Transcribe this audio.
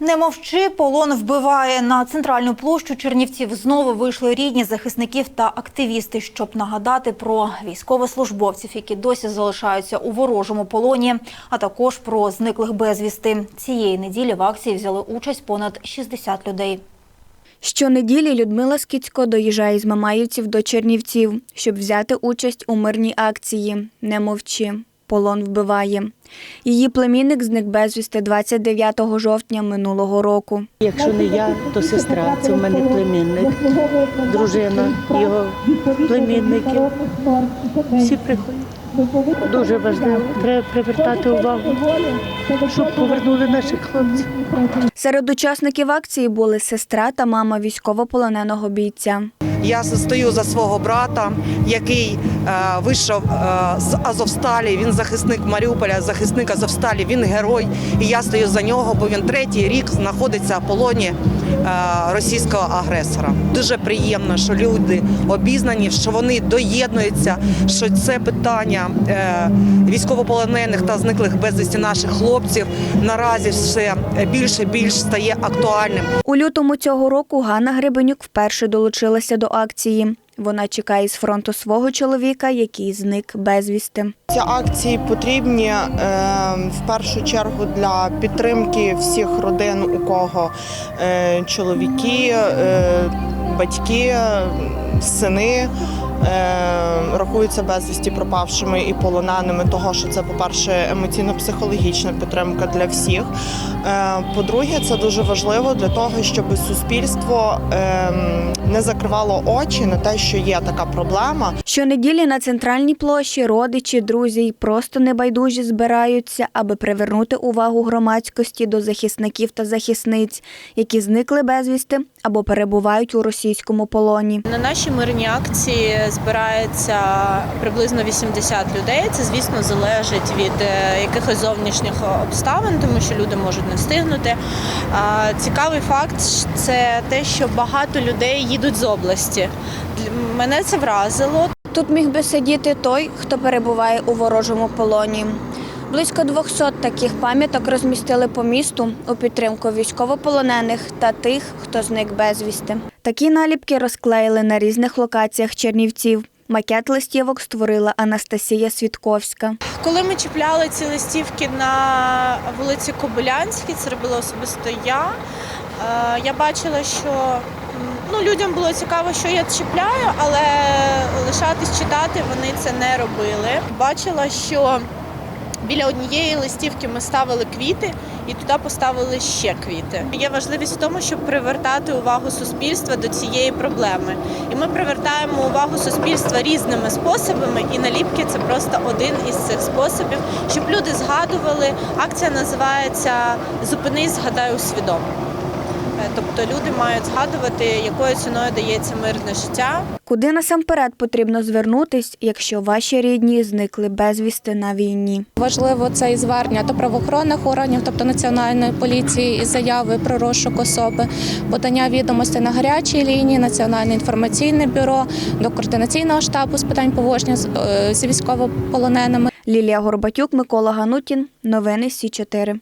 Не мовчи, полон вбиває. На центральну площу Чернівців знову вийшли рідні захисників та активісти, щоб нагадати про військовослужбовців, які досі залишаються у ворожому полоні, а також про зниклих безвісти. Цієї неділі в акції взяли участь понад 60 людей. Щонеділі Людмила Скіцько доїжджає з Мамаївців до Чернівців, щоб взяти участь у мирній акції Не мовчи. Полон вбиває. Її племінник зник безвісти 29 жовтня минулого року. Якщо не я, то сестра. Це в мене племінник, дружина, його племінники. Всі приходять. Дуже важливо. Треба привертати увагу, щоб повернули наших хлопців. Серед учасників акції були сестра та мама військовополоненого бійця. Я стою за свого брата, який вийшов е, з Азовсталі. Він захисник Маріуполя, захисник Азовсталі. Він герой. І я стою за нього, бо він третій рік знаходиться в полоні е, російського агресора. Дуже приємно, що люди обізнані, що вони доєднуються, що це питання е, військовополонених та зниклих безвісті наших хлопців наразі все більше і більш стає актуальним. У лютому цього року Ганна Гребенюк вперше долучилася до акції. Вона чекає з фронту свого чоловіка, який зник безвісти. Ці акції потрібні е, в першу чергу для підтримки всіх родин, у кого е, чоловіки, е, батьки, сини. Е, Рахуються безвісті пропавшими і полоненими, того що це, по-перше, емоційно-психологічна підтримка для всіх. Е, По-друге, це дуже важливо для того, щоб суспільство ем, не закривало очі на те, що є така проблема, Щонеділі на центральній площі родичі, друзі й просто небайдужі збираються, аби привернути увагу громадськості до захисників та захисниць, які зникли безвісти або перебувають у російському полоні. На нашій мирній акції збирається приблизно 80 людей. Це, звісно, залежить від е, якихось зовнішніх обставин, тому що люди можуть не встигнути. Цікавий факт це те, що багато людей їдуть з області. Мене це вразило. Тут міг би сидіти той, хто перебуває у ворожому полоні. Близько 200 таких пам'яток розмістили по місту у підтримку військовополонених та тих, хто зник безвісти. Такі наліпки розклеїли на різних локаціях Чернівців. Макет листівок створила Анастасія Свідковська. Коли ми чіпляли ці листівки на вулиці Кобилянській, це робила особисто я. е, Я бачила, що ну, людям було цікаво, що я чіпляю, але лишатись читати вони це не робили. Бачила, що біля однієї листівки ми ставили квіти і туди поставили ще квіти. Є важливість в тому, щоб привертати увагу суспільства до цієї проблеми. І ми привертаємо увагу суспільства різними способами, і наліпки це просто один із цих способів, щоб люди згадували. Акція називається Зупинись, згадай, усвідом. Е, Тобто люди мають згадувати, якою ціною дається мирне життя, Куди насамперед потрібно звернутись, якщо ваші рідні зникли безвісти на війні? Важливо це і звернення до правоохоронних органів, тобто національної поліції, із заяви про розшук особи, подання відомостей на гарячій лінії, Національне інформаційне бюро, до координаційного штабу з питань поводження з, е, з військовополоненими. Лілія Горбатюк, Микола Ганутін. Новини Сі 4